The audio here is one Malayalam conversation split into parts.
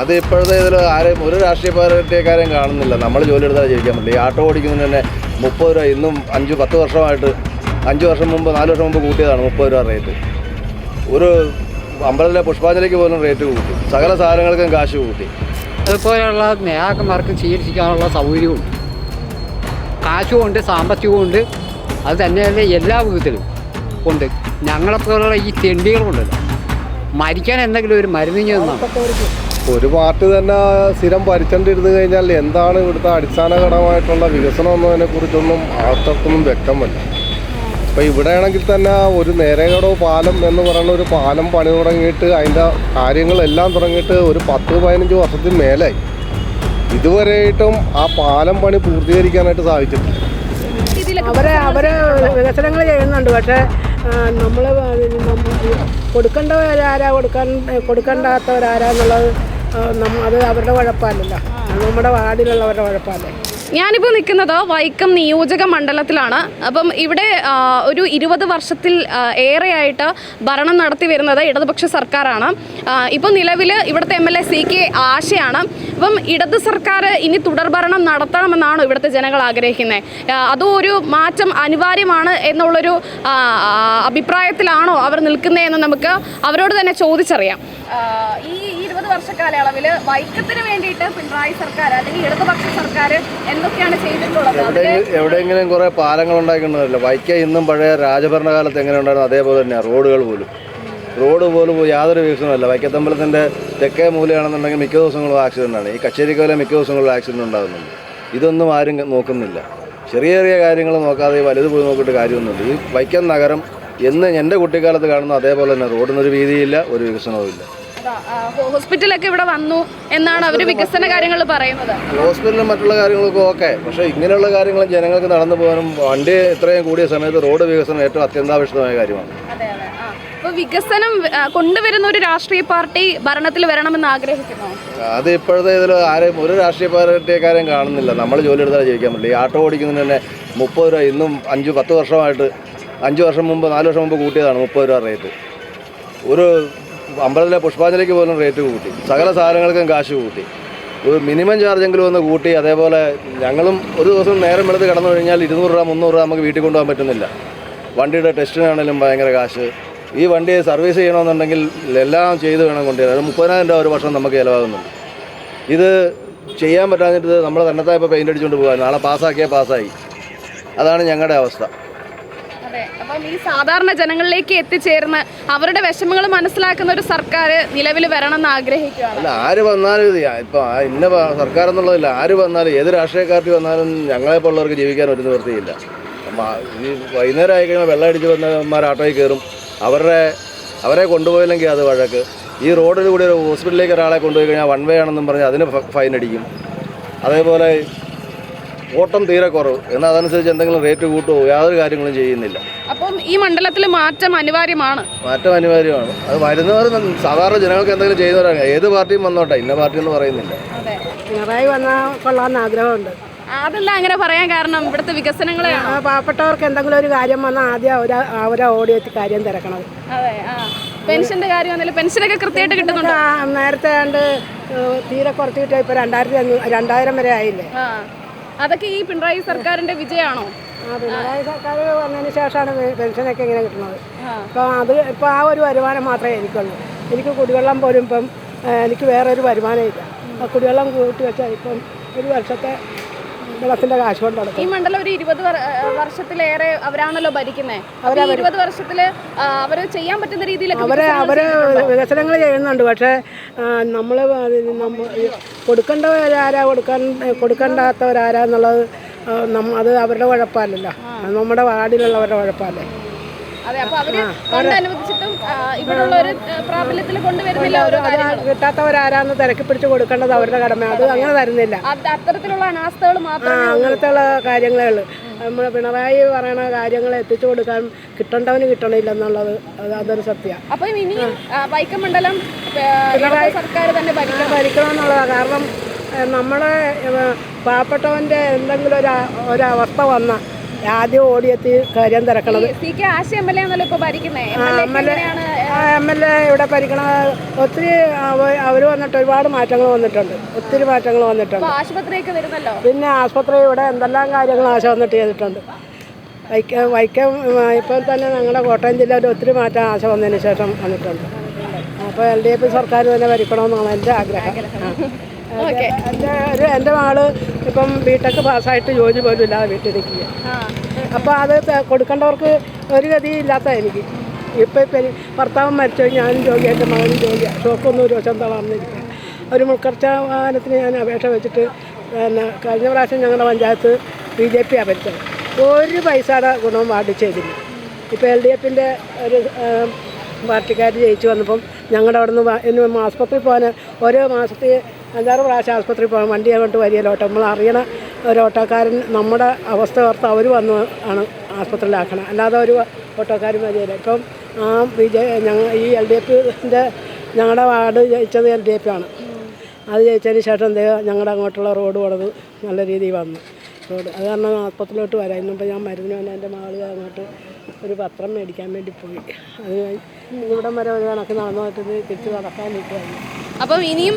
അത് ഇപ്പോഴത്തെ ഇതിൽ ആരെയും ഒരു രാഷ്ട്രീയ പാർട്ടിക്കാരെയും കാണുന്നില്ല. നമ്മൾ ജോലി എടുത്താൽ ജീവിക്കാൻ പറ്റില്ല ഈ ആട്ടോ ഓടിക്കുന്നതിന് തന്നെ മുപ്പത് രൂപ ഇന്നും അഞ്ച് പത്ത് വർഷമായിട്ട് അഞ്ച് വർഷം മുമ്പ് നാല് വർഷം മുമ്പ് കൂട്ടിയതാണ് മുപ്പത് രൂപ റേറ്റ്. ഒരു അമ്പലത്തിലെ പുഷ്പാഞ്ജലിക്ക് പോലും റേറ്റ് കൂട്ടി. സകല സാധനങ്ങൾക്കും കാശ് കൂട്ടി. അതുപോലെയുള്ള നേതാക്കന്മാർക്ക് ചികിത്സിക്കാനുള്ള സൗകര്യമുണ്ട് കാശുമുണ്ട് സാമ്പത്തികമുണ്ട് അത് തന്നെയല്ല എല്ലാ വിധത്തിലും ഉണ്ട്. ഞങ്ങളെപ്പോലുള്ള ഈ തെണ്ടികളുണ്ടല്ലോ മരിക്കാൻ എന്തെങ്കിലും ഒരു മരുന്ന് ചെന്നാണ് ഒരു പാർട്ടി തന്നെ സ്ഥിരം ഭരിച്ചോണ്ടിരുന്നു കഴിഞ്ഞാൽ എന്താണ് ഇവിടുത്തെ അടിസ്ഥാനപരമായിട്ടുള്ള വികസനം എന്നതിനെ കുറിച്ചൊന്നും ആർക്കൊന്നും വ്യക്തമല്ല. അപ്പോൾ ഇവിടെ ആണെങ്കിൽ തന്നെ ഒരു നേരേകടോ പാലം എന്ന് പറയുന്ന ഒരു പാലം പണി തുടങ്ങിയിട്ട് അതിന്റെ കാര്യങ്ങളെല്ലാം തുടങ്ങിയിട്ട് ഒരു പത്ത് പതിനഞ്ച് വർഷത്തിന് മേലായി. ഇതുവരെയായിട്ടും ആ പാലം പണി പൂർത്തീകരിക്കാനായിട്ട് സാധിച്ചിട്ടില്ല. അവരെ അവരെ വികസനങ്ങൾ ചെയ്യുന്നുണ്ട്. പക്ഷേ നമ്മൾ കൊടുക്കേണ്ടവരാരാ കൊടുക്കാൻ കൊടുക്കേണ്ടാത്തവരാരാ എന്നുള്ളത് ആ, നമ്മ- അത് അവരുടെ കുഴപ്പമല്ലല്ലോ നമ്മുടെ വാർഡിലുള്ളവരുടെ കുഴപ്പമല്ലേ ഞാനിപ്പോൾ നിൽക്കുന്നത് വൈക്കം നിയോജക മണ്ഡലത്തിലാണ്. അപ്പം ഇവിടെ ഒരു ഇരുപത് വർഷത്തിൽ ഏറെയായിട്ട് ഭരണം നടത്തി വരുന്നത് ഇടതുപക്ഷ സർക്കാരാണ്. ഇപ്പോൾ നിലവിൽ ഇവിടുത്തെ M L A C K ആശയാണ്. അപ്പം ഇടത് സർക്കാർ ഇനി തുടർ ഭരണം നടത്തണമെന്നാണ് ഇവിടുത്തെ ജനങ്ങൾ ആഗ്രഹിക്കുന്നത്. അതും ഒരു മാറ്റം അനിവാര്യമാണ് എന്നുള്ളൊരു അഭിപ്രായത്തിലാണോ അവർ നിൽക്കുന്നതെന്ന് നമുക്ക് അവരോട് തന്നെ ചോദിച്ചറിയാം. ഈ വർഷ കാലയളവിൽ വൈക്കത്തിന് വേണ്ടിയിട്ട് പിണറായി സർക്കാർ അല്ലെങ്കിൽ ഇടതുപക്ഷ സർക്കാർ എന്തൊക്കെയാണ് ചെയ്തിട്ടുള്ളത്? എവിടെയെങ്കിലും കുറെ പാലങ്ങൾ ഉണ്ടാക്കിയിട്ടുണ്ടല്ലോ വൈക്ക ഇന്നും പഴയ രാജഭരണകാലത്ത് എങ്ങനെ ഉണ്ടായിരുന്നു? അതേപോലെ തന്നെയാണ് റോഡുകൾ പോലും. റോഡ് പോലും യാതൊരു വികസനമല്ല വൈക്കത്തമ്പലത്തിന്റെ തെക്കേ മൂലയാണെന്നുണ്ടെങ്കിൽ മിക്ക ദിവസങ്ങളും ആക്സിഡന്റാണ് ഈ കച്ചേരിക്കോലെ മിക്ക ദിവസങ്ങളും ആക്സിഡന്റ് ഉണ്ടാകുന്നുണ്ട്. ഇതൊന്നും ആരും നോക്കുന്നില്ല. ചെറിയ ചെറിയ കാര്യങ്ങൾ നോക്കാതെ വലുത് പോയി നോക്കിയിട്ട് കാര്യമൊന്നുമില്ല. ഈ വൈക്കം നഗരം എന്ന് എന്റെ കുട്ടിക്കാലത്ത് കാണുന്ന അതേപോലെ തന്നെ റോഡിനൊരു വീതിയില്ല ഒരു വികസനവും ഇല്ല ഹോസ്പിറ്റലൊക്കെ ഇവിടെ വന്നു എന്നാണ് അവർ വികസന കാര്യങ്ങൾ പറയുന്നത്. ഹോസ്പിറ്റലും മറ്റുള്ള കാര്യങ്ങളൊക്കെ ഓക്കെ പക്ഷേ ഇങ്ങനെയുള്ള കാര്യങ്ങൾ ജനങ്ങൾക്ക് നടന്നു പോകാനും വണ്ടി ഇത്രയും കൂടിയ സമയത്ത് റോഡ് വികസനം ഏറ്റവും അത്യന്താപേക്ഷിതമായ കാര്യമാണ്. അപ്പോൾ വികസനം കൊണ്ടുവരുന്ന ഒരു രാഷ്ട്രീയ പാർട്ടി ഭരണത്തിൽ വരണമെന്ന് ആഗ്രഹിക്കുന്നു? അത് ഇപ്പോഴത്തെ ഇതിൽ ആരെയും ഒരു രാഷ്ട്രീയ പാർട്ടിക്കാരെയും കാണുന്നില്ല. നമ്മൾ ജോലി എടുത്താൽ ജീവിക്കാൻ പറ്റില്ല ഈ ആട്ടോ ഓടിക്കുന്നതിന് തന്നെ മുപ്പത് രൂപ ഇന്നും അഞ്ച് പത്ത് വർഷമായിട്ട് അഞ്ച് വർഷം മുമ്പ് നാല് വർഷം മുമ്പ് കൂട്ടിയതാണ് മുപ്പത് രൂപ റേറ്റ്. ഒരു അമ്പലത്തിലെ പുഷ്പാഞ്ജലിക്ക് പോലും റേറ്റ് കൂട്ടി. സകല സാധനങ്ങൾക്കും കാശ് കൂട്ടി. ഒരു മിനിമം ചാർജെങ്കിലും ഒന്ന് കൂട്ടി അതേപോലെ ഞങ്ങളും ഒരു ദിവസം നേരം വെളുത്ത് കിടന്നു കഴിഞ്ഞാൽ ഇരുന്നൂറ് രൂപ മുന്നൂറ് രൂപ നമുക്ക് വീട്ടിൽ കൊണ്ടുപോകാൻ പറ്റുന്നില്ല. വണ്ടിയുടെ ടെസ്റ്റിനാണെങ്കിലും ഭയങ്കര കാശ്. ഈ വണ്ടി സർവീസ് ചെയ്യണമെന്നുണ്ടെങ്കിൽ എല്ലാം ചെയ്ത് വേണം കൊണ്ടുവരാൻ. അത് മുപ്പതിനായിരം രൂപ ഒരു വർഷം നമുക്ക് ചിലവാകുന്നുണ്ട്. ഇത് ചെയ്യാൻ പറ്റാഞ്ഞിട്ട് നമ്മൾ തന്നത്തായപ്പോൾ പെയിന്റ് അടിച്ചുകൊണ്ട് പോകാൻ നാളെ പാസ്സാക്കിയാൽ പാസ്സായി. അതാണ് ഞങ്ങളുടെ അവസ്ഥ. അപ്പം ഈ സാധാരണ ജനങ്ങളിലേക്ക് എത്തിച്ചേർന്ന് അവരുടെ വിഷമങ്ങൾ മനസ്സിലാക്കുന്ന ഒരു സർക്കാർ നിലവിൽ വരണമെന്ന് ആഗ്രഹിക്കുകയാണ്. അല്ല ആര് വന്നാലും ഇപ്പം ഇന്ന സർക്കാർ എന്നുള്ളതില്ല ആര് വന്നാലും ഏത് രാഷ്ട്രീയക്കാർക്ക് വന്നാലും ഞങ്ങളെ പോലുള്ളവർക്ക് ജീവിക്കാൻ ഒരു നിവൃത്തിയില്ല. ഈ വൈകുന്നേരം ആയി കഴിഞ്ഞാൽ വെള്ളം അടിച്ച് വന്നമാർ ആട്ടോയിൽ കയറും. അവരുടെ അവരെ കൊണ്ടുപോയില്ലെങ്കിൽ അത് വഴക്ക്. ഈ റോഡിൽ കൂടി ഒരു ഹോസ്പിറ്റലിലേക്ക് ഒരാളെ കൊണ്ടുപോയി കഴിഞ്ഞാൽ വൺ വേ ആണെന്നും പറഞ്ഞ് അതിന് ഫൈൻ അടിക്കും. അതേപോലെ ഓട്ടം തീരെ കുറവ്. എന്നാൽ അതനുസരിച്ച് എന്തെങ്കിലും റേറ്റ് കൂട്ടുമോ യാതൊരു കാര്യങ്ങളും ചെയ്യുന്നില്ല. അപ്പം ഈ മണ്ഡലത്തിൽ മാറ്റം അനിവാര്യമാണ്. മാറ്റം അനിവാര്യമാണ്. അത് വരുന്നവർ സാധാരണ ജനങ്ങൾക്ക് എന്തെങ്കിലും ചെയ്യുന്നവരാണ്. ഏത് പാർട്ടിയും വന്നോട്ടെ. ഇന്ന പാർട്ടി എന്ന് പറയുന്നില്ല. അതെ. പിണറായി വന്നാൽ കൊള്ളാമെന്ന് ആഗ്രഹമുണ്ട്. അതല്ല അങ്ങനെ പറയാൻ കാരണം ഇവിടുത്തെ വികസനങ്ങളെ പാവപ്പെട്ടവർക്ക് എന്തെങ്കിലും ഒരു കാര്യം വന്നാൽ ആദ്യം അവരെ ഓടി ഓടിയെത്തി കാര്യം തിരക്കണം അതെ ആ. പെൻഷന്റെ കാര്യം വന്നാലും പെൻഷനൊക്കെ കൃത്യമായിട്ട് കിട്ടുന്നുണ്ടോ? നേരത്തെ ആണ്ട് തീരെ കുറച്ച് കിട്ടിയ ഇപ്പൊ രണ്ടായിരത്തി രണ്ടായിരം വരെ ആയില്ലേ? ആ. അതൊക്കെ ഈ പിണറായി സർക്കാരിന്റെ വിജയമാണോ? പിണറായി സർക്കാർ വന്നതിന് ശേഷമാണ് പെൻഷനൊക്കെ ഇങ്ങനെ കിട്ടുന്നത്. അപ്പോൾ അത് ഇപ്പോൾ ആ ഒരു വരുമാനം മാത്രമേ എനിക്കുള്ളൂ. എനിക്ക് കുടിവെള്ളം പോലും ഇപ്പം എനിക്ക് വേറെ ഒരു വരുമാനമില്ല ഇല്ല കുടിവെള്ളം കൂട്ടി വെച്ചാൽ ഇപ്പം ഒരു വർഷത്തെ വെള്ളത്തിന്റെ കാശ് കൊണ്ട് ഈ മണ്ഡലം ഒരു ഇരുപത് വർഷത്തിലേറെ അവരാണല്ലോ ഭരിക്കുന്നത് ഇരുപത് വർഷത്തിൽ അവർ ചെയ്യാൻ പറ്റുന്ന രീതിയിലൊക്കെ അവർ അവർ? വികസനങ്ങൾ ചെയ്യുന്നുണ്ട്. പക്ഷേ നമ്മൾ കൊടുക്കേണ്ടവരാരാ കൊടുക്കാൻ കൊടുക്കണ്ടാത്തവരാരാന്നുള്ളത് നമ്മ- അത് അവരുടെ കുഴപ്പമല്ലല്ലോ നമ്മുടെ വാർഡിലുള്ളവരുടെ കുഴപ്പമല്ലേ അതെ അപ്പൊ അവർ ഫണ്ട് അനുവദിച്ചിട്ടും ഒരു പ്രാബല്യത്തിൽ കൊണ്ടുവരുന്നില്ല ഓരോ കാര്യങ്ങൾ കിട്ടാത്തവരാരാന്ന് തിരക്കി പിടിച്ച് കൊടുക്കേണ്ടത് അവരുടെ കടമ അത് അങ്ങനെ തരുന്നില്ല അത്തരത്തിലുള്ള അനാസ്ഥകൾ മാത്രമേ അങ്ങനത്തെ ഉള്ള കാര്യങ്ങളേ ഉള്ളൂ. നമ്മൾ പിണറായി പറയണ കാര്യങ്ങൾ എത്തിച്ചു കൊടുക്കാൻ കിട്ടേണ്ടവന് കിട്ടണില്ല എന്നുള്ളത് അത് അതൊരു സത്യം. അപ്പൊ ഇനിയും വൈക്കം മണ്ഡലം പിണറായി സർക്കാർ തന്നെ ഭരിക്കണം. ഭരിക്കണമെന്നുള്ളതാണ് കാരണം നമ്മളെ പാവപ്പെട്ടവന്റെ എന്തെങ്കിലും ഒരു ഒരവസ്ഥ വന്ന ആദ്യം ഓടിയെത്തി കാര്യം തിരക്കണത്. എം എൽ എ ഇവിടെ ഭരിക്കണ ഒത്തിരി അവർ വന്നിട്ട് ഒരുപാട് മാറ്റങ്ങൾ വന്നിട്ടുണ്ട്. ഒത്തിരി മാറ്റങ്ങൾ വന്നിട്ടുണ്ട്. പിന്നെ ആശുപത്രി ഇവിടെ എന്തെല്ലാം കാര്യങ്ങൾ ആശ വന്നിട്ട് ചെയ്തിട്ടുണ്ട്. വൈക്കം വൈക്കം ഇപ്പം തന്നെ ഞങ്ങളുടെ കോട്ടയം ജില്ലയിൽ ഒത്തിരി മാറ്റം ആശ വന്നതിന് ശേഷം വന്നിട്ടുണ്ട്. അപ്പോൾ എൽ ഡി എഫ് സർക്കാർ തന്നെ ഭരിക്കണമെന്നാണ് എന്റെ ആഗ്രഹം. എന്റെ ഒരു എന്റെ മകൾ ഇപ്പം ബിടെക് പാസ്സായിട്ട് ജോലി പോലും ഇല്ലാതെ വീട്ടിൽ നിൽക്കുക അപ്പോൾ അത് കൊടുക്കേണ്ടവർക്ക് ഒരു ഗതി ഇല്ലാത്ത എനിക്ക്. ഇപ്പം ഇപ്പം ഭർത്താവ് മരിച്ചു ഞാനും ജോലി എന്റെ മകനും ജോലിയാണ് ഷോക്കൊന്നും ഒരു വശം തളർന്നിരിക്കുക ഒരു മുൾക്കർച്ച വാഹനത്തിന് ഞാൻ അപേക്ഷ വെച്ചിട്ട് പിന്നെ കഴിഞ്ഞ പ്രാവശ്യം ഞങ്ങളുടെ പഞ്ചായത്ത് ബി ജെ പി അപരിച്ചത് ഒരു പൈസയുടെ ഗുണവും വാർഡ് ചെയ്തില്ല. ഇപ്പോൾ എൽ ഡി എഫിന്റെ ഒരു പാർട്ടിക്കാർ ജയിച്ചു വന്നപ്പം ഞങ്ങളുടെ അവിടെ നിന്ന് ഇന്ന് ആസ്പത്രിയിൽ പോകാൻ ഓരോ മാസത്തിൽ അഞ്ചാറ് പ്രാവശ്യം ആസ്പത്രിയിൽ പോകാൻ വണ്ടി അങ്ങോട്ട് വരികയിലോട്ടോ നമ്മൾ അറിയണ ഒരു ഓട്ടോക്കാരൻ നമ്മുടെ അവസ്ഥ ഓർത്ത് അവർ വന്ന് ആണ് ആസ്പത്രിയിലാക്കണം അല്ലാതെ ഒരു ഓട്ടോക്കാരും വരികയില്ല. ഇപ്പം ആ ജെ ഞങ്ങൾ ഈ എൽ ഡി എഫിന്റെ ഞങ്ങളുടെ വാർഡ് ജയിച്ചത് എൽ ഡി എഫ് ആണ് അത് ജയിച്ചതിന് ശേഷം ഞങ്ങളുടെ അങ്ങോട്ടുള്ള റോഡ് പണിത് നല്ല രീതിയിൽ വന്നു. റോഡ് അത് കാരണം ആസ്പത്രിയിലോട്ട് വരാം. ഇന്നിപ്പോൾ ഞാൻ മരുന്ന് വന്ന എന്റെ മകൾ അങ്ങോട്ട് ഒരു പത്രം മേടിക്കാൻ വേണ്ടി പോയി. അത് ഇവിടം വരെ ഒരു കണക്ക് നടന്നു പറ്റുന്നത് തിരിച്ച് നടക്കാൻ നിൽക്കുകയായിരുന്നു അപ്പം ഇനിയും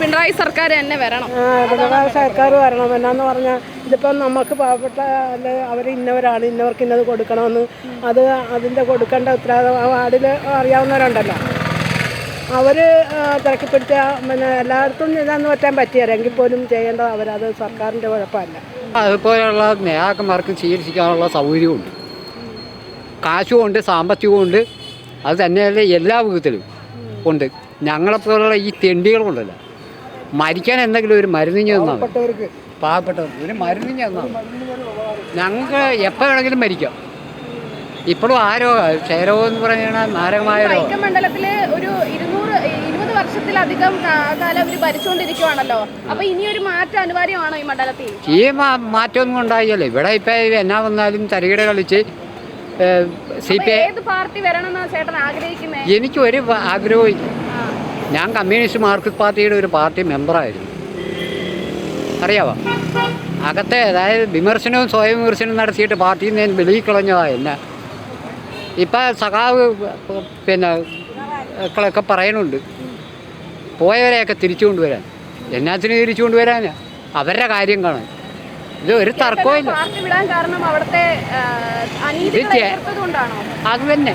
പിണറായി സർക്കാർ തന്നെ വരണം. ആ, പിണറായി സർക്കാർ വരണം. എന്നാന്ന് പറഞ്ഞാൽ ഇതിപ്പം നമുക്ക് പാവപ്പെട്ട അല്ലെ അവർ ഇന്നവരാണ്. ഇന്നവർക്ക് ഇന്നത് കൊടുക്കണമെന്ന്. അത് അതിന്റെ കൊടുക്കേണ്ട ഉത്തരവാദിത്വം ആ വാർഡിൽ അറിയാവുന്നവരുണ്ടല്ലോ. അവർ തിരക്കിപ്പിടിച്ച പിന്നെ എല്ലായിടത്തും ഇതാന്ന് പറ്റാൻ പറ്റിയാൽ എങ്കിൽ പോലും ചെയ്യേണ്ടത് അവരത് സർക്കാരിന്റെ കുഴപ്പമല്ല. അതുപോലെയുള്ള നേതാക്കന്മാർക്ക് ചികിത്സിക്കാനുള്ള സൗകര്യമുണ്ട്. കാശുമുണ്ട് സാമ്പത്തികമുണ്ട്. അത് തന്നെയല്ല എല്ലാ വിധത്തിലും ഉണ്ട്. ഞങ്ങളെപ്പോലുള്ള ഈ തെണ്ടികളുണ്ടല്ലോ. മരിക്കാൻ എന്തെങ്കിലും ഒരു മരുന്നിഞ്ഞ് തന്നാണ്. പാവപ്പെട്ടവർക്ക്. ഒരു മരുന്നിഞ്ഞ് തന്നാണ്. ഞങ്ങൾക്ക് എപ്പോൾ വേണമെങ്കിലും മരിക്കാം. ഇപ്പോഴും ആരോഗ്യ ക്ഷയരോഗം എന്ന് പറഞ്ഞാൽ മാരകമായ രോഗം വൈക്കം മണ്ഡലത്തിൽ ഒരു ഇരുന്നൂറ് ഇരുപത് വർഷത്തിലധികം കാലം അവർ ഭരിച്ചുകൊണ്ടിരിക്കുവാണല്ലോ അപ്പൊ ഇനി ഒരു മാറ്റം അനിവാര്യമാണോ ഈ മണ്ഡലത്തിൽ? ഈ മാറ്റം മാറ്റമൊന്നും ഉണ്ടായില്ല ഇവിടെ ഇപ്പൊ എന്നാ വന്നാലും തരികിട കളിച്ച് സി പി ഐ ഏത് പാർട്ടി വരണമെന്നാണ് ചേട്ടൻ ആഗ്രഹിക്കുന്നത് എനിക്ക് ഒരു ആഗ്രഹവും ഞാൻ കമ്മ്യൂണിസ്റ്റ് മാർക്സിസ്റ്റ് പാർട്ടിയുടെ ഒരു പാർട്ടി മെമ്പറായിരുന്നു. അറിയാവോ? അകത്തെ അതായത് വിമർശനവും സ്വയം വിമർശനവും നടത്തിയിട്ട് പാർട്ടിയിൽ നിന്ന് വെളിയിൽ കളഞ്ഞതാ എന്നെ. ഇപ്പം സഖാവ് പിന്നെ ഒക്കെ പറയണുണ്ട്. പോയവരെയൊക്കെ തിരിച്ചു കൊണ്ടുവരാൻ എന്നാത്തിന് തിരിച്ചു കൊണ്ടുവരാനാ അവരുടെ കാര്യം കാണാൻ. ഇത് ഒരു തർക്കമില്ല അത് തന്നെ.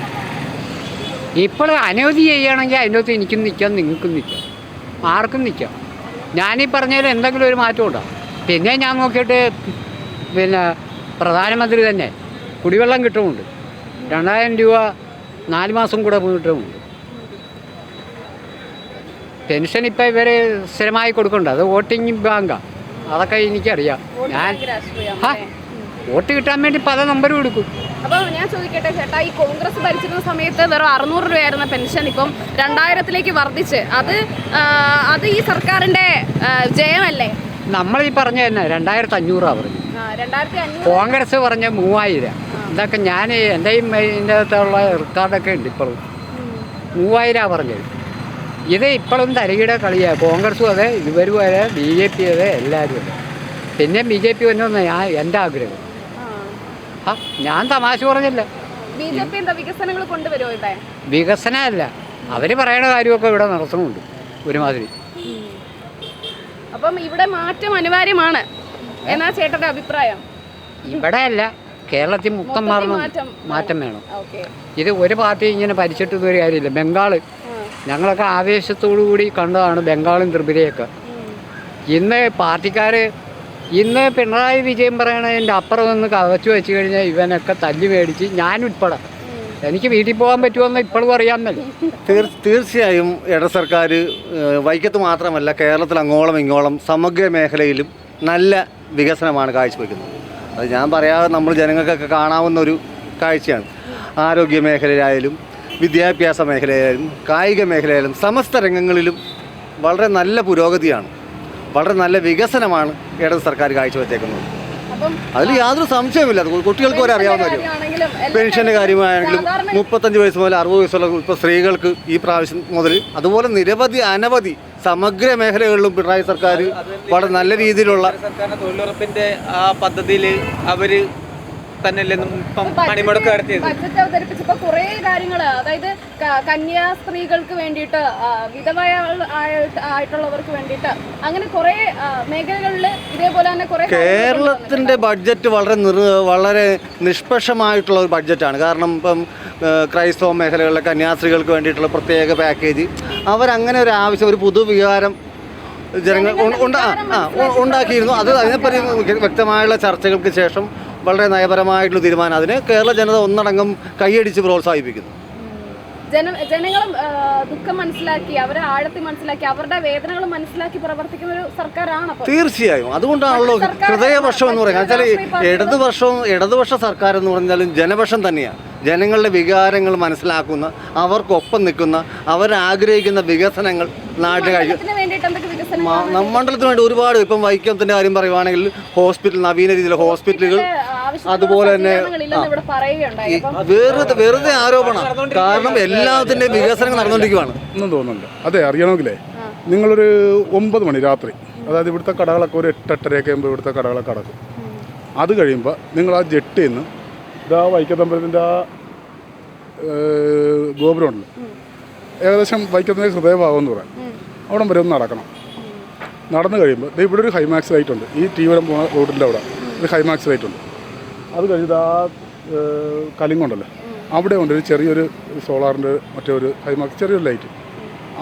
ഇപ്പോൾ അനവധി ചെയ്യുകയാണെങ്കിൽ അതിനകത്ത് എനിക്കും നിൽക്കാം നിങ്ങൾക്കും നിൽക്കാം. ആർക്കും നിൽക്കാം. ഞാനീ പറഞ്ഞതിൽ എന്തെങ്കിലും ഒരു മാറ്റം ഉണ്ടാവും പിന്നെ ഞാൻ നോക്കിയിട്ട് പിന്നെ പ്രധാനമന്ത്രി തന്നെ കുടിവെള്ളം കിട്ടുമുണ്ട് രണ്ടായിരം രൂപ നാല് മാസം കൂടെ കിട്ടുമുണ്ട് പെൻഷൻ ഇപ്പം ഇവർ സ്ഥിരമായി കൊടുക്കുന്നുണ്ട്. അത് വോട്ടിംഗ് ബാങ്കാണ് അതൊക്കെ എനിക്കറിയാം. ഞാൻ ആ വോട്ട് കിട്ടാൻ വേണ്ടി പല നമ്പർ കൊടുക്കും അപ്പോൾ ഞാൻ ചോദിക്കട്ടെ ചേട്ടാ ഈ കോൺഗ്രസ് ഭരിച്ചിരുന്ന സമയത്ത് വെറും അറുന്നൂറ് രൂപയായിരുന്ന പെൻഷൻ ഇപ്പം രണ്ടായിരത്തിലേക്ക് വർദ്ധിച്ച് അത് അത് ഈ സർക്കാരിന്റെ ജയമല്ലേ? നമ്മൾ ഈ പറഞ്ഞ തന്നെ രണ്ടായിരത്തി അഞ്ഞൂറ് പറഞ്ഞു കോൺഗ്രസ് പറഞ്ഞ മൂവായിരം. ഇതൊക്കെ ഞാൻ എന്റെ ഇതിന്റെ അകത്തുള്ള റെക്കോർഡൊക്കെ ഉണ്ട് ഇപ്പോഴും മൂവായിരം പറഞ്ഞത്. ഇത് ഇപ്പോഴും തരികിട കളിയാണ് കോൺഗ്രസും അതെ ഇവരും അതെ ബി ജെ പി അതെ എല്ലാവരും അതെ. പിന്നെ ബി ജെ പി വന്നു ഞാൻ എന്റെ ആഗ്രഹം. ആ. ഞാൻ തമാശ പറഞ്ഞില്ല. വികസനമല്ല. അവർ പറയണ കാര്യമൊക്കെ ഇവിടെ നടത്തുന്നുണ്ട്. ഒരുമാതിരി. അപ്പം ഇവിടെ മാറ്റം അനിവാര്യമാണ്. എന്നാ ചേട്ടന്റെ അഭിപ്രായം? ഇവിടെ അല്ല. കേരളത്തിൽ മൊത്തം മാറണം. മാറ്റം വേണം. ഇത് ഒരു പാർട്ടി ഇങ്ങനെ ഭരിച്ചിട്ടൊന്നും ഒരു കാര്യമില്ല ബംഗാൾ ഞങ്ങളൊക്കെ ആവേശത്തോടു കൂടി കണ്ടതാണ് ബംഗാളും ത്രിപുരയൊക്കെ. ഇന്ന് പാർട്ടിക്കാർ ഇന്ന് പിണറായി വിജയൻ പറയണതിന്റെ അപ്പുറം ഒന്ന് കവച്ചു വെച്ച് കഴിഞ്ഞാൽ ഇവനൊക്കെ തല്ലി മേടിച്ച് ഞാനുൾപ്പെടെ. എനിക്ക് വീട്ടിൽ പോകാൻ പറ്റുമെന്ന് ഇപ്പോഴും അറിയാൻ മേല തീർ തീർച്ചയായും ഇട സർക്കാർ വൈക്കത്ത് മാത്രമല്ല കേരളത്തിൽ അങ്ങോളം ഇങ്ങോളം സമഗ്ര മേഖലയിലും നല്ല വികസനമാണ് കാഴ്ചവെക്കുന്നത്. അത് ഞാൻ പറയാതെ നമ്മൾ ജനങ്ങൾക്കൊക്കെ കാണാവുന്ന ഒരു കാഴ്ചയാണ്. ആരോഗ്യ മേഖലയിലായാലും വിദ്യാഭ്യാസ മേഖലയിലും കായിക മേഖലയിലും സമസ്ത രംഗങ്ങളിലും വളരെ നല്ല പുരോഗതിയാണ്. വളരെ നല്ല വികസനമാണ് ഇടത് സർക്കാർ കാഴ്ചവെച്ചേക്കുന്നത്. അപ്പം അതിൽ യാതൊരു സംശയമില്ല കുട്ടികൾക്ക് വരെ അറിയാവുന്ന കാര്യം. പെൻഷന്റെ കാര്യമാണെങ്കിലും മുപ്പത്തഞ്ച് വയസ്സ് മുതൽ അറുപത് വയസ്സുള്ള ഇപ്പോൾ സ്ത്രീകൾക്ക് ഈ പ്രാവശ്യം മുതൽ അതുപോലെ നിരവധി അനവധി സമഗ്ര മേഖലകളിലും പിണറായി സർക്കാർ വളരെ നല്ല രീതിയിലുള്ള സർക്കാരിന്റെ തൊഴിലുറപ്പിന്റെ ആ പദ്ധതിയിൽ അവർ തന്നെയല്ലേ ഇപ്പം പണിമുടക്ക് നടത്തിയത് ബഡ്ജറ്റ് അവതരിപ്പിച്ചപ്പോ കുറെ കാര്യങ്ങൾ അതായത് കന്യാ സ്ത്രീകൾക്ക് വേണ്ടിയിട്ട് വിധവയ ആയിട്ടുള്ളവർക്ക് വേണ്ടിയിട്ട് അങ്ങനെ കുറെ മേഖലകളിൽ ഇതേപോലെ തന്നെ കുറെ കേരളത്തിന്റെ ബഡ്ജറ്റ് വളരെ നിർ വളരെ നിഷ്പക്ഷമായിട്ടുള്ള ഒരു ബഡ്ജറ്റാണ്. കാരണം ഇപ്പം ക്രൈസ്തവ മേഖലകളിലെ കന്യാസ്ത്രീകൾക്ക് വേണ്ടിയിട്ടുള്ള പ്രത്യേക പാക്കേജ്. അവരങ്ങനെ ഒരു ആവശ്യം ഒരു പുതുവികാരം ജനങ്ങൾ ഉണ്ടാക്കിയിരുന്നു. അത് അതിനെപ്പറ്റി വ്യക്തമായുള്ള ചർച്ചകൾക്ക് ശേഷം വളരെ നയപരമായിട്ടുള്ള തീരുമാനം. അതിന് കേരള ജനത ഒന്നടങ്കം കൈയടിച്ച് പ്രോത്സാഹിപ്പിക്കുന്നു. ജന ജനങ്ങളും ദുഃഖം മനസ്സിലാക്കി അവരെ ആഴത്തിൽ മനസ്സിലാക്കി അവരുടെ വേദനകൾ മനസ്സിലാക്കി പ്രവർത്തിക്കുന്ന ഒരു സർക്കാരാണ് തീർച്ചയായും. അതുകൊണ്ടാണല്ലോ ഹൃദയപക്ഷം എന്ന് പറയുന്നത്. വെച്ചാൽ ഇടതുപക്ഷവും ഇടതുപക്ഷ സർക്കാർ എന്ന് പറഞ്ഞാലും ജനപക്ഷം തന്നെയാണ് ജനങ്ങളുടെ വികാരങ്ങൾ മനസ്സിലാക്കുന്ന അവർക്കൊപ്പം നിൽക്കുന്ന അവരാഗ്രഹിക്കുന്ന വികസനങ്ങൾ നാട്ടിൽ മണ്ഡലത്തിന് വേണ്ടി ഒരുപാട് ഇപ്പം വൈക്കത്തിന്റെ കാര്യം പറയുവാണെങ്കിൽ ഹോസ്പിറ്റൽ നവീന രീതിയിലെ ഹോസ്പിറ്റലുകൾ അതുപോലെ തന്നെ വെറുതെ വെറുതെ ആരോപണം. കാരണം എല്ലാത്തിന്റെ വികസനങ്ങൾ നടന്നുകൊണ്ടിരിക്കുകയാണ്. ഒന്നും തോന്നുന്നുണ്ട്. അതെ അറിയണമെങ്കിലേ നിങ്ങളൊരു ഒമ്പത് മണി രാത്രി അതായത് ഇവിടുത്തെ കടകളൊക്കെ ഒരു എട്ടെട്ടരയൊക്കെ ആകുമ്പോൾ ഇവിടുത്തെ കടകളൊക്കെ അടക്കും. അത് കഴിയുമ്പോൾ നിങ്ങൾ ആ ജെട്ടിൽ നിന്ന് ഇതാ വൈക്കത്തമ്പലത്തിന്റെ ആ ഗോപുരമുണ്ട് ഏകദേശം വൈക്കത്തിന്റെ ഹൃദയഭാഗം എന്ന് പറയാം. അവിടം വരെ ഒന്ന് നടക്കണം. നടന്നു കഴിയുമ്പോൾ ദേ ഇവിടെ ഒരു ഹൈമാക്സ് ലൈറ്റ് ഉണ്ട്. ഈ ടീവരം പോണ റോഡിന്റെ അവിടെ. ഒരു ഹൈമാക്സ് ലൈറ്റ് ഉണ്ട്. അത് കഴിഞ്ഞിട്ട് ആ കലിങ്ങുണ്ടല്ലോ. അവിടെ ഉണ്ട് ഒരു ചെറിയൊരു സോളാറിന്റെ മറ്റേ ഒരു ഹൈമാക്സ് ചെറിയൊരു ലൈറ്റ്.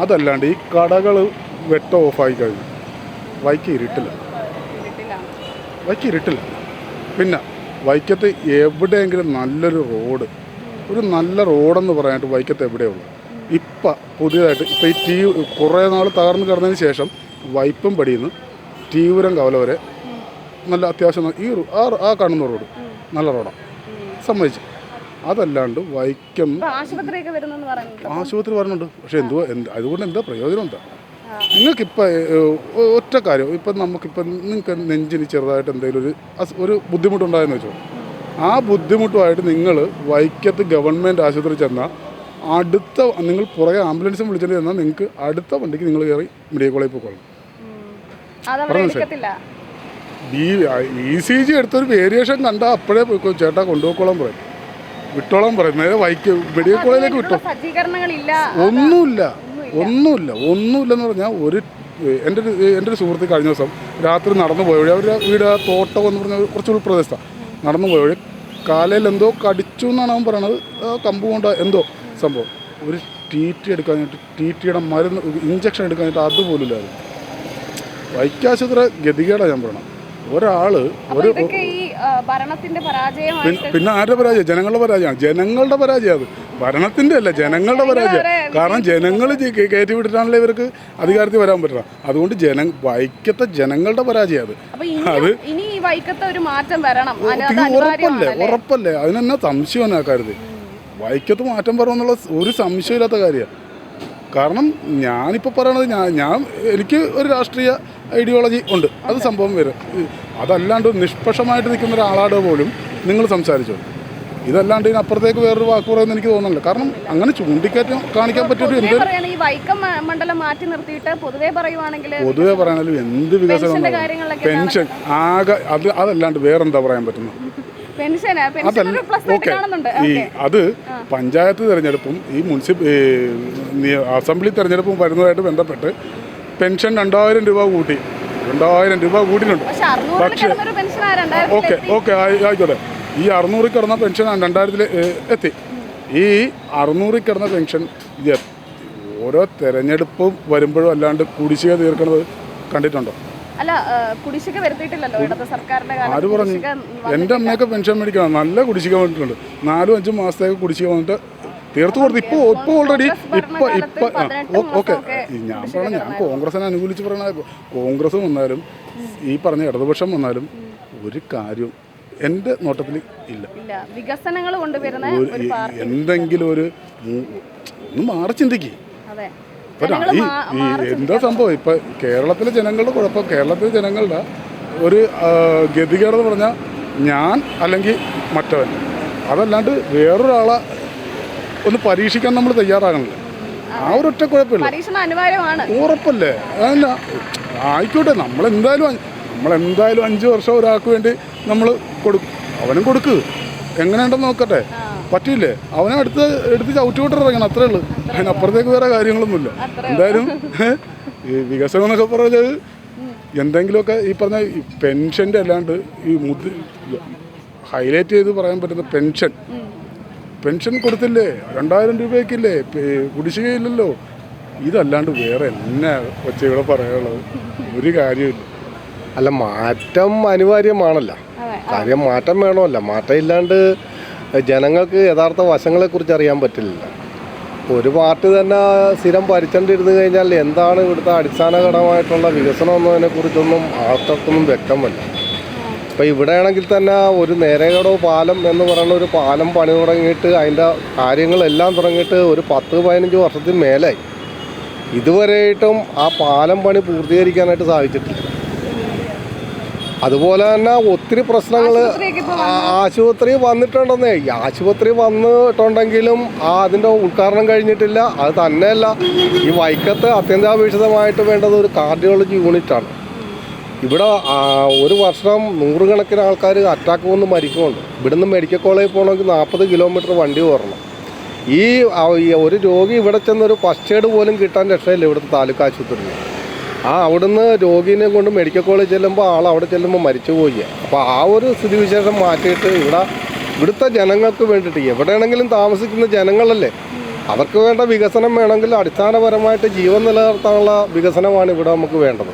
അതല്ലാണ്ട് ഈ കടകൾ വെട്ട ഓഫായി കഴിഞ്ഞു. വൈക്ക് ഇരുട്ടില്ല. വൈക്ക് ഇരുട്ടില്ല. പിന്നെ വൈക്കത്ത് എവിടെയെങ്കിലും നല്ലൊരു റോഡ്. ഒരു നല്ല റോഡെന്ന് പറയാനായിട്ട് വൈക്കത്ത് എവിടെയുള്ളൂ ഇപ്പം പുതിയതായിട്ട് ഇപ്പം ഈ ടീ കുറേ നാൾ തകർന്നു കിടന്നതിന് ശേഷം വൈപ്പും പടിയിൽ നിന്ന് ടീവരം കവല വരെ. നല്ല അത്യാവശ്യം ഈ ആ കാണുന്ന റോഡ്. നല്ല റോഡാണ് സമ്മതിച്ചു. അതല്ലാണ്ട് വൈക്കം ആശുപത്രി വരുന്നുണ്ട്. പക്ഷെ എന്തുവാ എന്ത് അതുകൊണ്ട് എന്താ പ്രയോജനം എന്താ? നിങ്ങൾക്കിപ്പോൾ ഒറ്റ കാര്യം. ഇപ്പം നമുക്കിപ്പം നിങ്ങൾക്ക് നെഞ്ചിന് ചെറുതായിട്ട് എന്തെങ്കിലും ഒരു ഒരു ബുദ്ധിമുട്ടുണ്ടായെന്ന് വെച്ചോ. ആ ബുദ്ധിമുട്ടുമായിട്ട് നിങ്ങൾ വൈക്കത്ത് ഗവൺമെന്റ് ആശുപത്രി ചെന്നാൽ അടുത്ത നിങ്ങൾ പുറകെ ആംബുലൻസും വിളിച്ചിട്ട് ചെന്നാൽ നിങ്ങൾക്ക് അടുത്ത വണ്ടിക്ക് നിങ്ങൾ കയറി മെഡിക്കൽ കോളേജിൽ പോയിക്കോളും അതവിടെ പറഞ്ഞോ, ഈ ഇ സി ജി എടുത്തൊരു വേരിയേഷൻ കണ്ടാൽ അപ്പോഴേ പോയിക്കോ ചേട്ടാ കൊണ്ടുപോയിക്കോളാൻ പറയും. വിട്ടോളാൻ പറയും. നേരെ വൈക്ക് മെഡിക്കൽ കോളേജിലേക്ക് വിട്ടോ. ഒന്നുമില്ല. ഒന്നുമില്ല. ഒന്നുമില്ലെന്ന് പറഞ്ഞാൽ ഒരു എന്റെ ഒരു എന്റെ ഒരു സുഹൃത്ത് കഴിഞ്ഞ ദിവസം രാത്രി നടന്നു പോയ വഴി അവരുടെ വീട് ആ തോട്ടം എന്ന് പറഞ്ഞ കുറച്ച് ഉൾപ്രദേശത്താണ് നടന്നു പോയ വഴി കാലയിൽ എന്തോ കടിച്ചു എന്നാണ് അവൻ പറയണത്. കമ്പ് കൊണ്ട് എന്തോ സംഭവം. ഒരു ടി ടി എടുക്കാൻ ടി ടിയുടെ മരുന്ന് ഇഞ്ചക്ഷൻ എടുക്കാനായിട്ട് അതുപോലും ഇല്ലായിരുന്നു വൈക്കാശുത്ര ഗതികേടാണ് ഞാൻ പറയണം ഒരാൾ ഒരു ഇതൊക്കെ ഈ ആ, ഭരണത്തിന്റെ പരാജയമായിട്ട് പിന്നെ ആരുടെ പരാജയം? ജനങ്ങളുടെ പരാജയമാണ്. ജനങ്ങളുടെ പരാജയം അത്. ഭരണത്തിന്റെ അല്ല ജനങ്ങളുടെ പരാജയം. കാരണം ജനങ്ങൾ കയറ്റി വിട്ടിട്ടാണല്ലോ ഇവർക്ക് അധികാരത്തിൽ വരാൻ പറ്റണം അതുകൊണ്ട് ജന വൈക്കത്തെ ജനങ്ങളുടെ പരാജയം അത്. അപ്പൊ ഇനി ഇനി ഈ വൈക്കത്തെ ഒരു മാറ്റം വരണം. അത് ഉറപ്പല്ലേ? ഉറപ്പല്ലേ? അതിനെന്നാ സംശയമാണ് ആ കാര്യത്തിൽ? വൈക്കത്ത് മാറ്റം വരുമെന്നുള്ള ഒരു സംശയമില്ലാത്ത കാര്യമാണ്. കാരണം ഞാനിപ്പോൾ പറയണത് ഞാൻ ഞാൻ എനിക്ക് ഒരു രാഷ്ട്രീയ ഐഡിയോളജി ഉണ്ട്. അത് സംഭവം വരും. അതല്ലാണ്ട് നിഷ്പക്ഷമായിട്ട് നിൽക്കുന്ന ഒരാളാട് പോലും നിങ്ങൾ സംസാരിച്ചു ഇതല്ലാണ്ട് ഇതിനപ്പുറത്തേക്ക് വേറൊരു വാക്ക് പറയുമെന്ന് എനിക്ക് തോന്നുന്നില്ല. കാരണം അങ്ങനെ ചൂണ്ടിക്കാറ്റ് കാണിക്കാൻ പറ്റൊരു എന്ത് പൊതുവെ പറയാനാലും എന്ത് വികസനം പെൻഷൻ ആകെ അത് അതല്ലാണ്ട് വേറെന്താ പറയാൻ പറ്റുന്നത്? അതല്ല ഓക്കെ ഈ അത് പഞ്ചായത്ത് തിരഞ്ഞെടുപ്പും ഈ മുനിസിപ്പ അസംബ്ലി തിരഞ്ഞെടുപ്പും വരുന്നതായിട്ട് ബന്ധപ്പെട്ട് പെൻഷൻ രണ്ടായിരം രൂപ കൂട്ടി. രണ്ടായിരം രൂപ കൂട്ടിയിട്ടുണ്ട്. പക്ഷെ ഓക്കെ ഓക്കെ ആയിക്കോട്ടെ. ഈ അറുന്നൂറിൽ കിടന്ന പെൻഷൻ രണ്ടായിരത്തിൽ എത്തി. ഈ അറുന്നൂറിൽ കിടന്ന പെൻഷൻ ഓരോ തെരഞ്ഞെടുപ്പ് വരുമ്പോഴും അല്ലാണ്ട് കുടിശ്ശിക തീർക്കുന്നത് കണ്ടിട്ടുണ്ടോ? അല്ല കുടിശ്ശിക വരുത്തിയിട്ടില്ലല്ലോ ഇടത് സർക്കാരിന്റെ ആര് പറഞ്ഞു? എന്റെ. അമ്മയൊക്കെ പെൻഷൻ മേടിക്കണം നല്ല കുടിശ്ശിക വന്നിട്ടുണ്ട്. നാലും അഞ്ചും മാസത്തേക്ക് കുടിശ്ശിക വന്നിട്ട് തീർത്തു കൊടുത്തു. ഇപ്പോൾ ഇപ്പോൾ ഓൾറെഡി ഇപ്പൊ ഇപ്പൊ ഓക്കെ. ഞാൻ പറഞ്ഞ ഞാൻ കോൺഗ്രസിനെ അനുകൂലിച്ച് പറയണ കോൺഗ്രസ് വന്നാലും ഈ പറഞ്ഞ ഇടതുപക്ഷം വന്നാലും ഒരു കാര്യം എന്റെ നോട്ടത്തിൽ ഇല്ല. വികസനങ്ങൾ കൊണ്ടുവരുന്ന എന്തെങ്കിലും ഒരു ഒന്ന് മാറി ചിന്തിക്കേ. ഈ എന്താ സംഭവം? ഇപ്പൊ കേരളത്തിലെ ജനങ്ങളുടെ കുഴപ്പം കേരളത്തിലെ ജനങ്ങളുടെ ഒരു ഗതികേടെന്ന് പറഞ്ഞാൽ ഞാൻ അല്ലെങ്കിൽ മറ്റവൻ. അതല്ലാണ്ട് വേറൊരാളെ ഒന്ന് പരീക്ഷിക്കാൻ നമ്മൾ തയ്യാറാകണില്ല. ആ ഒരൊറ്റ കുഴപ്പമില്ല. ഉറപ്പല്ലേ? അതല്ല ആയിക്കോട്ടെ നമ്മളെന്തായാലും നമ്മൾ നമ്മളെന്തായാലും അഞ്ച് വർഷം ഒരാൾക്ക് വേണ്ടി നമ്മൾ കൊടുക്കും അവനും കൊടുക്ക്. എങ്ങനെയുണ്ടെന്ന് നോക്കട്ടെ. പറ്റില്ലേ അവനെ അടുത്ത് എടുത്ത് ചവിട്ടുവിട്ട് ഇറങ്ങണം അത്രേ ഉള്ളൂ. അതിനപ്പുറത്തേക്ക് വേറെ കാര്യങ്ങളൊന്നുമില്ല. എന്തായാലും ഈ വികസനം എന്നൊക്കെ പറഞ്ഞത് എന്തെങ്കിലുമൊക്കെ ഈ പറഞ്ഞ പെൻഷന്റെ അല്ലാണ്ട് ഈ മുദ് ഹൈലൈറ്റ് ചെയ്ത് പറയാൻ പറ്റുന്ന പെൻഷൻ. പെൻഷൻ കൊടുത്തില്ലേ? രണ്ടായിരം രൂപയ്ക്കില്ലേ? കുടിശ്ശികയില്ലല്ലോ. ഇതല്ലാണ്ട് വേറെ എന്നാ ഒച്ചയോടെ ഇവിടെ പറയാനുള്ളത്? ഒരു കാര്യമില്ല അല്ല മാറ്റം അനിവാര്യമാണല്ലോ. കാര്യം മാറ്റം വേണമല്ല. മാറ്റം ഇല്ലാണ്ട് ജനങ്ങൾക്ക് യഥാർത്ഥ വശങ്ങളെ കുറിച്ച് അറിയാൻ പറ്റില്ല. ഒരു പാർട്ടി തന്നെ സ്ഥിരം ഭരിച്ചോണ്ടിരുന്നു കഴിഞ്ഞാൽ എന്താണ് ഇവിടുത്തെ അടിസ്ഥാനപരമായിട്ടുള്ള വികസനം എന്നതിനെ കുറിച്ചൊന്നും ആർക്കൊന്നും വ്യക്തമല്ല. ഇപ്പം ഇവിടെയാണെങ്കിൽ തന്നെ ഒരു നേരകടോ പാലം എന്ന് പറയുന്ന ഒരു പാലം പണി തുടങ്ങിയിട്ട് അതിന്റെ കാര്യങ്ങളെല്ലാം തുടങ്ങിയിട്ട് ഒരു പത്ത് പതിനഞ്ച് വർഷത്തിന് മേലായി. ഇതുവരെയായിട്ടും ആ പാലം പണി പൂർത്തീകരിക്കാനായിട്ട് സാധിച്ചിട്ടില്ല. അതുപോലെ തന്നെ ഒത്തിരി പ്രശ്നങ്ങൾ ആശുപത്രി വന്നിട്ടുണ്ടെന്നേ. ഈ ആശുപത്രി വന്നിട്ടുണ്ടെങ്കിലും ആ അതിന്റെ ഉദ്ഘാടനം കഴിഞ്ഞിട്ടില്ല. അത് തന്നെയല്ല ഈ വൈക്കത്ത് അത്യന്താപേക്ഷിതമായിട്ട് വേണ്ടത് ഒരു കാർഡിയോളജി യൂണിറ്റാണ് ഇവിടെ ഒരു വർഷം നൂറുകണക്കിന് ആൾക്കാർ അറ്റാക്ക് വന്ന് മരിക്കുന്നുണ്ട്. ഇവിടുന്ന് മെഡിക്കൽ കോളേജിൽ പോകണമെങ്കിൽ നാൽപ്പത് കിലോമീറ്റർ വണ്ടി ഈ ഈ ഒരു രോഗി ഇവിടെ ചെന്നൊരു ഫസ്റ്റ് എയ്ഡ് പോലും കിട്ടാൻ രക്ഷയില്ല ഇവിടുത്തെ താലൂക്ക് ആശുപത്രിയിൽ. ആ അവിടുന്ന് രോഗീനെ കൊണ്ട് മെഡിക്കൽ കോളേജ് ചെല്ലുമ്പോൾ ആൾ അവിടെ ചെല്ലുമ്പോൾ മരിച്ചു പോയി അപ്പോൾ ആ ഒരു സ്ഥിതിവിശേഷം മാറ്റിയിട്ട് ഇവിടെ ഇവിടുത്തെ ജനങ്ങൾക്ക് വേണ്ടിയിട്ട് എവിടെയാണെങ്കിലും താമസിക്കുന്ന ജനങ്ങളല്ലേ അവർക്ക് വേണ്ട വികസനം വേണമെങ്കിൽ അടിസ്ഥാനപരമായിട്ട് ജീവൻ നിലനിർത്താനുള്ള വികസനമാണ് ഇവിടെ നമുക്ക് വേണ്ടത്.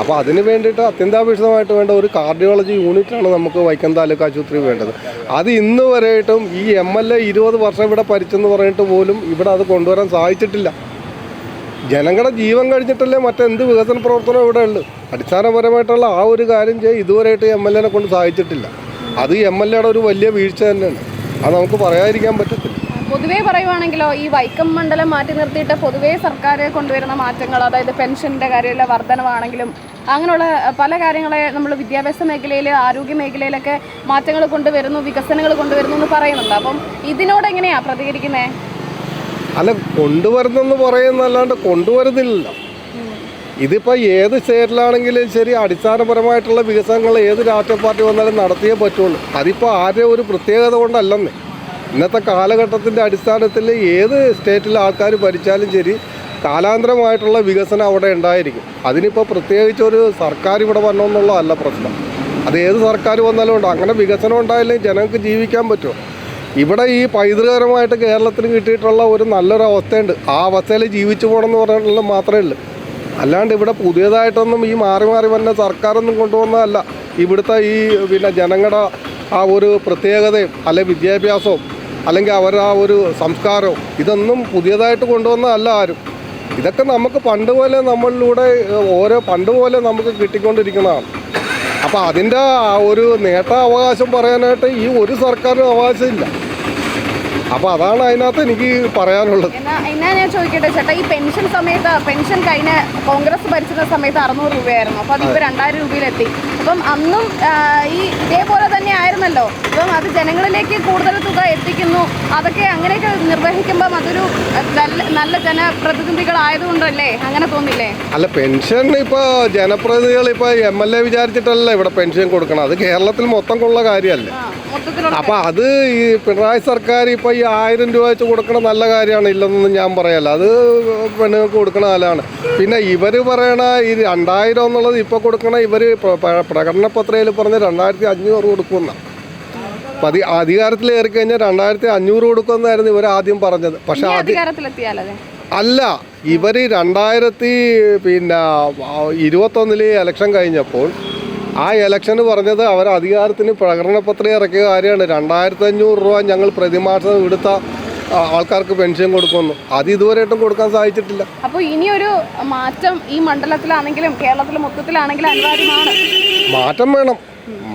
അപ്പോൾ അതിന് വേണ്ടിയിട്ട് അത്യന്താപേക്ഷിതമായിട്ട് വേണ്ട ഒരു കാർഡിയോളജി യൂണിറ്റാണ് നമുക്ക് വൈക്കം താലൂക്ക് ആശുപത്രി വേണ്ടത്. അത് ഇന്ന് വരെയായിട്ടും ഈ എം എൽ എ ഇരുപത് വർഷം ഇവിടെ ഭരിച്ചെന്ന് പറഞ്ഞിട്ട് പോലും ഇവിടെ അത് കൊണ്ടുവരാൻ സാധിച്ചിട്ടില്ല. ജനങ്ങളുടെ ജീവൻ കഴിഞ്ഞിട്ടല്ലേ മറ്റെന്ത് വികസന പ്രവർത്തനം ഇവിടെ ഉള്ളു. അടിസ്ഥാനപരമായിട്ടുള്ള ആ ഒരു കാര്യം ചെയ്ത് ഇതുവരെയായിട്ട് എം എൽ എനെ കൊണ്ട് സാധിച്ചിട്ടില്ല. അത് എം എൽ എയുടെ ഒരു വലിയ വീഴ്ച തന്നെയാണ്. അത് നമുക്ക് പറയാതിരിക്കാൻ പറ്റത്തില്ല. പൊതുവേ പറയുവാണെങ്കിലോ ഈ വൈക്കം മണ്ഡലം മാറ്റി നിർത്തിയിട്ട് പൊതുവേ സർക്കാർ കൊണ്ടുവരുന്ന മാറ്റങ്ങൾ അതായത് പെൻഷന്റെ കാര്യത്തിലെ വർധനമാണെങ്കിലും അങ്ങനെയുള്ള പല കാര്യങ്ങളെ നമ്മൾ വിദ്യാഭ്യാസ മേഖലയിൽ ആരോഗ്യ മേഖലയിലൊക്കെ മാറ്റങ്ങൾ കൊണ്ടുവരുന്നു വികസനങ്ങൾ കൊണ്ടുവരുന്നു എന്ന് പറയുന്നുണ്ട്. അപ്പം ഇതിനോട് എങ്ങനെയാണ് പ്രതികരിക്കുന്നത് അല്ല കൊണ്ടുവരുന്നെന്ന് പറയുന്നല്ലാണ്ട് കൊണ്ടുവരുന്നില്ല. ഇതിപ്പോൾ ഏത് സ്റ്റേറ്റിലാണെങ്കിലും ശരി അടിസ്ഥാനപരമായിട്ടുള്ള വികസനങ്ങൾ ഏത് രാഷ്ട്രീയ പാർട്ടി വന്നാലും നടത്തിയേ പറ്റുള്ളൂ. അതിപ്പോൾ ആരുടെ ഒരു പ്രത്യേകത കൊണ്ടല്ലെന്നേ. ഇന്നത്തെ കാലഘട്ടത്തിന്റെ അടിസ്ഥാനത്തിൽ ഏത് സ്റ്റേറ്റിലെ ആൾക്കാർ ഭരിച്ചാലും ശരി കാലാന്തരമായിട്ടുള്ള വികസനം അവിടെ ഉണ്ടായിരിക്കും. അതിനിപ്പോൾ പ്രത്യേകിച്ച് ഒരു സർക്കാർ ഇവിടെ വരണമെന്നുള്ളതല്ല പ്രശ്നം. അത് ഏത് സർക്കാർ വന്നാലും ഉണ്ട്. അങ്ങനെ വികസനം ഉണ്ടായില്ലെങ്കിൽ ജനങ്ങൾക്ക് ജീവിക്കാൻ പറ്റുമോ ഇവിടെ ഈ പൈതൃകപരമായിട്ട് കേരളത്തിന് കിട്ടിയിട്ടുള്ള ഒരു നല്ലൊരു അവസ്ഥയുണ്ട്. ആ അവസ്ഥയിൽ ജീവിച്ചു പോകണമെന്ന് പറഞ്ഞിട്ടുള്ളത് മാത്രമേ ഉള്ളൂ. അല്ലാണ്ട് ഇവിടെ പുതിയതായിട്ടൊന്നും ഈ മാറി മാറി വന്ന സർക്കാരൊന്നും കൊണ്ടുവന്നതല്ല. ഇവിടുത്തെ ഈ പിന്നെ ജനങ്ങളുടെ ആ ഒരു പ്രത്യേകതയും അല്ലെ വിദ്യാഭ്യാസവും അല്ലെങ്കിൽ അവർ ആ ഒരു സംസ്കാരവും ഇതൊന്നും പുതിയതായിട്ട് കൊണ്ടുവന്നതല്ല ആരും. ഇതൊക്കെ നമുക്ക് പണ്ട് പോലെ നമ്മളിലൂടെ ഓരോ പണ്ട് പോലെ നമുക്ക് കിട്ടിക്കൊണ്ടിരിക്കുന്നതാണ്. അപ്പോൾ അതിന്റെ ആ ഒരു നേട്ട അവകാശം പറയാനായിട്ട് ഈ ഒരു സർക്കാരിനും അവകാശമില്ല. അപ്പോൾ അതാണ് അതിനകത്ത് എനിക്ക് പറയാനുള്ളത്. എന്നാ എന്നാ ഞാൻ ചോദിക്കട്ടെ ചേട്ടാ ഈ പെൻഷൻ സമയത്ത് പെൻഷൻ കഴിഞ്ഞ കോൺഗ്രസ് ഭരിച്ചിരുന്ന സമയത്ത് അറുന്നൂറ് രൂപയായിരുന്നു. അപ്പോൾ അതിപ്പോൾ രണ്ടായിരം രൂപയിലെത്തി. അപ്പം അന്നും ഈ ഇതേപോലെ തന്നെ ആയിരുന്നല്ലോ. അപ്പം അത് ജനങ്ങളിലേക്ക് കൂടുതൽ തുക എത്തിക്കുന്നു. അതൊക്കെ അങ്ങനെയൊക്കെ നിർവഹിക്കുമ്പം അതൊരു നല്ല നല്ല ജനപ്രതിനിധികളായതുകൊണ്ടല്ലേ? അങ്ങനെ തോന്നില്ലേ? അല്ല പെൻഷൻ ഇപ്പോൾ ജനപ്രതിനിധികൾ ഇപ്പോൾ എം എൽ എ വിചാരിച്ചിട്ടല്ല ഇവിടെ പെൻഷൻ കൊടുക്കണം അത് കേരളത്തിൽ മൊത്തം ഉള്ള കാര്യമല്ലേ? അപ്പൊ അത് ഈ പിണറായി സർക്കാർ ഇപ്പൊ ഈ ആയിരം രൂപ വെച്ച് കൊടുക്കണ നല്ല കാര്യമാണ് ഇല്ലെന്നൊന്നും ഞാൻ പറയല്ല. അത് പെണ്ണുങ്ങൾക്ക് കൊടുക്കണ കാലാണ്. പിന്നെ ഇവർ പറയണ ഈ രണ്ടായിരം എന്നുള്ളത് ഇപ്പൊ കൊടുക്കണ ഇവർ പ്രകടന പത്രയിൽ പറഞ്ഞ് രണ്ടായിരത്തി അഞ്ഞൂറ് കൊടുക്കുന്ന അപ്പം അധി അധികാരത്തിൽ കയറി കഴിഞ്ഞാൽ രണ്ടായിരത്തി അഞ്ഞൂറ് കൊടുക്കുമെന്നായിരുന്നു ഇവർ ആദ്യം പറഞ്ഞത്. പക്ഷെ അല്ല ഇവർ രണ്ടായിരത്തി പിന്നെ ഇരുപത്തൊന്നിൽ ഇലക്ഷൻ കഴിഞ്ഞപ്പോൾ ആ ഇലക്ഷന് പറഞ്ഞത് അവർ അധികാരത്തിന് പ്രകടന പത്രിക ഇറക്കിയ കാര്യമാണ്. രണ്ടായിരത്തി അഞ്ഞൂറ് രൂപ ഞങ്ങൾ പ്രതിമാസം ഇവിടുത്തെ ആ, ആൾക്കാർക്ക് പെൻഷൻ കൊടുക്കുന്നു അത് ഇതുവരെയായിട്ടും കൊടുക്കാൻ സാധിച്ചിട്ടില്ല. അപ്പോൾ ഇനിയൊരു മാറ്റം ഈ മണ്ഡലത്തിലാണെങ്കിലും കേരളത്തിൽ മൊത്തത്തിലാണെങ്കിലും അനിവാര്യമാണ്. മാറ്റം വേണം.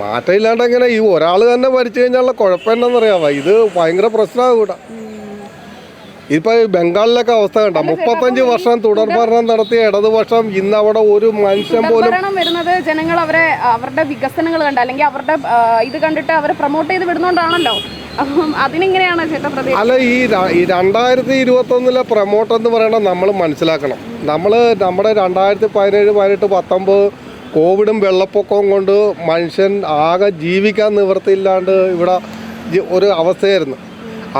മാറ്റം ഇല്ലാണ്ട് എങ്ങനെ ഈ ഒരാൾ തന്നെ ഭരിച്ചു കഴിഞ്ഞാലുള്ള കുഴപ്പം എന്താണെന്നറിയാമോ ഇത് ഭയങ്കര പ്രശ്നമാകും ഇവിടെ. ഇപ്പൊ ബംഗാളിലൊക്കെ അവസ്ഥ കണ്ട? മുപ്പത്തഞ്ച് വർഷം തുടർ ഭരണം നടത്തിയ ഇടതുപക്ഷം ഇന്ന് അവിടെ ഒരു മനുഷ്യൻ പോലും വരുന്നത് ജനങ്ങൾ അവരെ അവരുടെ വികസനങ്ങൾ കണ്ട അല്ലെങ്കിൽ അവരുടെ ഇത് കണ്ടിട്ട് അവരെ പ്രൊമോട്ട് ചെയ്ത് വിടുന്നോണ്ടാണല്ലോ. അതിനെങ്ങനെയാണ് അല്ല ഈ രണ്ടായിരത്തി ഇരുപത്തി രണ്ടായിരത്തി ഇരുപത്തൊന്നിലെ പ്രൊമോട്ട് എന്ന് പറയണത് നമ്മൾ മനസ്സിലാക്കണം. നമ്മൾ നമ്മുടെ രണ്ടായിരത്തി പതിനേഴ് പതിനെട്ട് പത്തൊമ്പത് കോവിഡും വെള്ളപ്പൊക്കവും കൊണ്ട് മനുഷ്യൻ ആകെ ജീവിക്കാൻ നിവൃത്തിയില്ലാണ്ട് ഇവിടെ ഒരു അവസ്ഥയായിരുന്നു.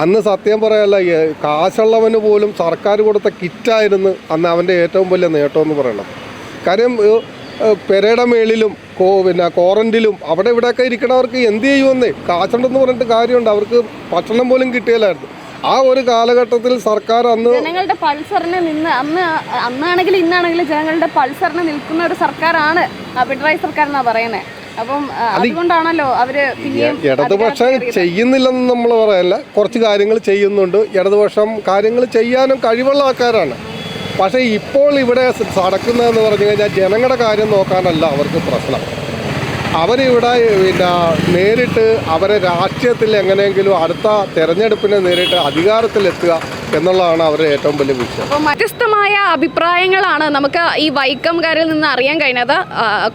അന്ന് സത്യം പറയല്ല ഈ കാശുള്ളവന് പോലും സർക്കാർ കൊടുത്ത കിറ്റായിരുന്നു അന്ന് അവന്റെ ഏറ്റവും വലിയ നേട്ടം എന്ന് പറയണം കാര്യം പെരയുടെ മേളിലും കോ പിന്നെ കോറന്റിലും അവിടെ ഇവിടെയൊക്കെ ഇരിക്കണവർക്ക് എന്ത് ചെയ്യുമെന്നേ? കാശുണ്ടെന്ന് പറഞ്ഞിട്ട് കാര്യമുണ്ട്. അവർക്ക് ഭക്ഷണം പോലും കിട്ടിയില്ലായിരുന്നു. ആ ഒരു കാലഘട്ടത്തിൽ സർക്കാർ അന്ന് ജനങ്ങളുടെ പൾസറിന് നിന്ന് അന്ന് അന്നാണെങ്കിലും ഇന്നാണെങ്കിലും ജനങ്ങളുടെ പൾസറിന് നിൽക്കുന്ന ഒരു സർക്കാരാണ് പിണറായി സർക്കാർ എന്നാ പറയുന്നത് അപ്പം അതുകൊണ്ടാണല്ലോ അവർ ഇടതുപക്ഷം ചെയ്യുന്നില്ലെന്ന് നമ്മൾ പറയല്ല. കുറച്ച് കാര്യങ്ങൾ ചെയ്യുന്നുണ്ട്. ഇടതുപക്ഷം കാര്യങ്ങൾ ചെയ്യാനും കഴിവുള്ള ആൾക്കാരാണ്. പക്ഷേ ഇപ്പോൾ ഇവിടെ നടക്കുന്നതെന്ന് പറഞ്ഞു കഴിഞ്ഞാൽ ജനങ്ങളുടെ കാര്യം നോക്കാനല്ല അവർക്ക് പ്രശ്നം. അവരിവിടെ പിന്നെ നേരിട്ട് അവരെ രാഷ്ട്രീയത്തിൽ എങ്ങനെയെങ്കിലും അടുത്ത തെരഞ്ഞെടുപ്പിനെ നേരിട്ട് അധികാരത്തിലെത്തുക എന്നുള്ളതാണ് അവരുടെ ഏറ്റവും വലിയ വിഷയം. അപ്പോൾ വ്യത്യസ്തമായ അഭിപ്രായങ്ങളാണ് നമുക്ക് ഈ വൈക്കംകാരിൽ നിന്ന് അറിയാൻ കഴിഞ്ഞത്.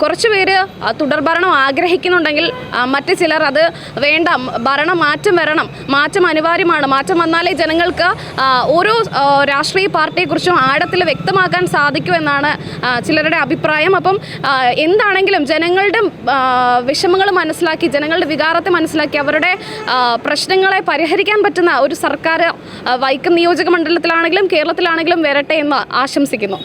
കുറച്ചു പേര് തുടർഭരണം ആഗ്രഹിക്കുന്നുണ്ടെങ്കിൽ മറ്റു ചിലർ അത് വേണ്ട ഭരണം മാറ്റം വരണം മാറ്റം അനിവാര്യമാണ് മാറ്റം വന്നാലേ ജനങ്ങൾക്ക് ഓരോ രാഷ്ട്രീയ പാർട്ടിയെക്കുറിച്ചും ആഴത്തിൽ വ്യക്തമാക്കാൻ സാധിക്കൂ എന്നാണ് ചിലരുടെ അഭിപ്രായം. അപ്പം എന്താണെങ്കിലും ജനങ്ങളുടെ വിഷമങ്ങൾ മനസ്സിലാക്കി ജനങ്ങളുടെ വികാരത്തെ മനസ്സിലാക്കി അവരുടെ പ്രശ്നങ്ങളെ പരിഹരിക്കാൻ പറ്റുന്ന ഒരു സർക്കാർ വൈക്കം നിയോജക മണ്ഡലത്തിലാണെങ്കിലും കേരളത്തിലാണെങ്കിലും വരട്ടെ എന്ന് ആശംസിക്കുന്നു.